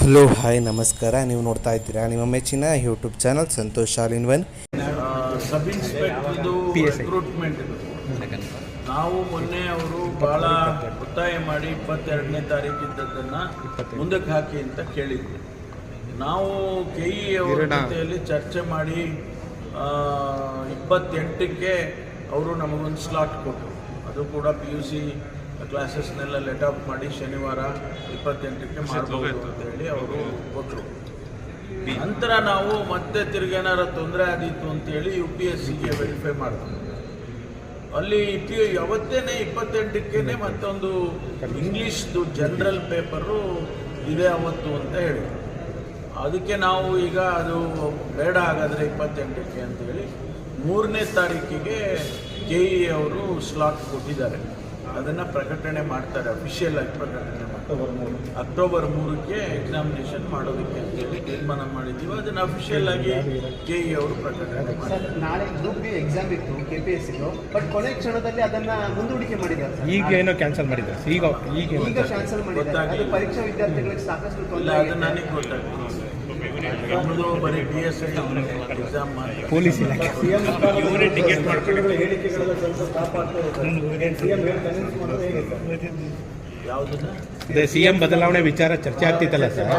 Hello hi ನಮಸ್ಕಾರ. ನೀವು ನೋಡ್ತಾ ಇದ್ದೀರಾ ನಿಮ್ಮ ಮೆಚ್ಚಿನ YouTube channel Santosh all in one. Sub ಇನ್ಸ್ಪೆಕ್ಟರ್ದು recruitment ಇದು. ನಾವು ಮೊನ್ನೆ ಅವರು ಬಹಳ ಒತ್ತಾಯ ಮಾಡಿ ಇಪ್ಪತ್ತೆರಡನೇ ತಾರೀಕು ಇದ್ದದ್ದನ್ನು ಮುಂದಕ್ಕೆ ಹಾಕಿ ಅಂತ ಕೇಳಿದ್ವಿ. ನಾವು ಕೆ ಇ ಅವರ ಜೊತೆಯಲ್ಲಿ ಚರ್ಚೆ ಮಾಡಿ ಆ, ಇಪ್ಪತ್ತೆಂಟಕ್ಕೆ ಅವರು ನಮಗೊಂದು ಸ್ಲಾಟ್ ಕೊಟ್ಟರು. ಅದು ಕೂಡ ಪಿ ಯು ಸಿ ಕ್ಲಾಸಸ್ನೆಲ್ಲ ಲೆಟ್ ಆಫ್ ಮಾಡಿ ಶನಿವಾರ ಇಪ್ಪತ್ತೆಂಟಕ್ಕೆ ಅಂತ ಹೇಳಿ ಅವರು ಕೊಟ್ಟರು ನಂತರ ನಾವು ಮತ್ತೆ ತಿರುಗೇನಾರ ತೊಂದರೆ ಆದಿತ್ತು ಅಂತೇಳಿ ಯು ಪಿ ಎಸ್ ಸಿಗೆ ವೆರಿಫೈ ಮಾಡಿದ್ವಿ. ಅಲ್ಲಿ ಇಟ್ಟು ಯಾವತ್ತೇನೆ ಇಪ್ಪತ್ತೆಂಟಕ್ಕೇನೆ ಮತ್ತೊಂದು ಇಂಗ್ಲೀಷ್ದು ಜನರಲ್ ಪೇಪರು ಇದೆ ಅವತ್ತು ಅಂತ ಹೇಳಿ. ಅದಕ್ಕೆ ನಾವು ಈಗ ಅದು ಬೇಡ ಹಾಗಾದರೆ ಇಪ್ಪತ್ತೆಂಟಕ್ಕೆ ಅಂತೇಳಿ ಮೂರನೇ ತಾರೀಕಿಗೆ ಕೆ ಇ ಅವರು ಸ್ಲಾಟ್ ಕೊಟ್ಟಿದ್ದಾರೆ. ಅದನ್ನು ಪ್ರಕಟಣೆ ಮಾಡ್ತಾರೆ ಅಫಿಷಿಯಲ್ ಆಗಿ ಪ್ರಕಟಣೆ ಮೂರು. ಅಕ್ಟೋಬರ್ ಮೂರಕ್ಕೆ ಎಕ್ಸಾಮಿನೇಷನ್ ಮಾಡೋದಕ್ಕೆ ಅಂತೇಳಿ ತೀರ್ಮಾನ ಮಾಡಿದ್ದೀವಿ. ಅದನ್ನು ಅಫಿಷಿಯಲ್ ಆಗಿ ಕೆ ಇ ಅವರು ಪ್ರಕಟಣೆ ಮಾಡ್ತಾರೆ. ನಾಳೆ ಗ್ರೂಪ್ ಬಿ ಎಕ್ಸಾಮ್ ಇತ್ತು ಕೆ ಪಿ ಎಸ್ ಸಿದು ಬಟ್ ಕೊನೆ ಕ್ಷಣದಲ್ಲಿ ಅದನ್ನ ಮುಂದೂಡಿಕೆ ಮಾಡಿದ್ದಾರೆ ಸರ್ ಈಗ ಏನೋ ಕ್ಯಾನ್ಸಲ್ ಮಾಡಿದ್ದಾರೆ ಈಗ ಈಗ ಕ್ಯಾನ್ಸಲ್ ಮಾಡಿದ್ದಾರೆ. ಪರೀಕ್ಷಾ ವಿದ್ಯಾರ್ಥಿಗಳಿಗೆ ಸಾಕಷ್ಟು ತೊಂದರೆ. ನನಗೆ ಗೊತ್ತಾಗ್ತದೆ ನಮ್ಮದು ಬರೀ ಪಿ ಎಸ್ ಐ ಎಕ್ಸಾಮ್ ಮಾತ್ರ. ಪೊಲೀಸ್ ಇಲಾಖೆ. ಯಾವುದನ್ನ ಅದೇ ಸಿ ಎಂ ಬದಲಾವಣೆ ವಿಚಾರ ಚರ್ಚೆ ಆಗ್ತಿತ್ತಲ್ಲ ಸರ್?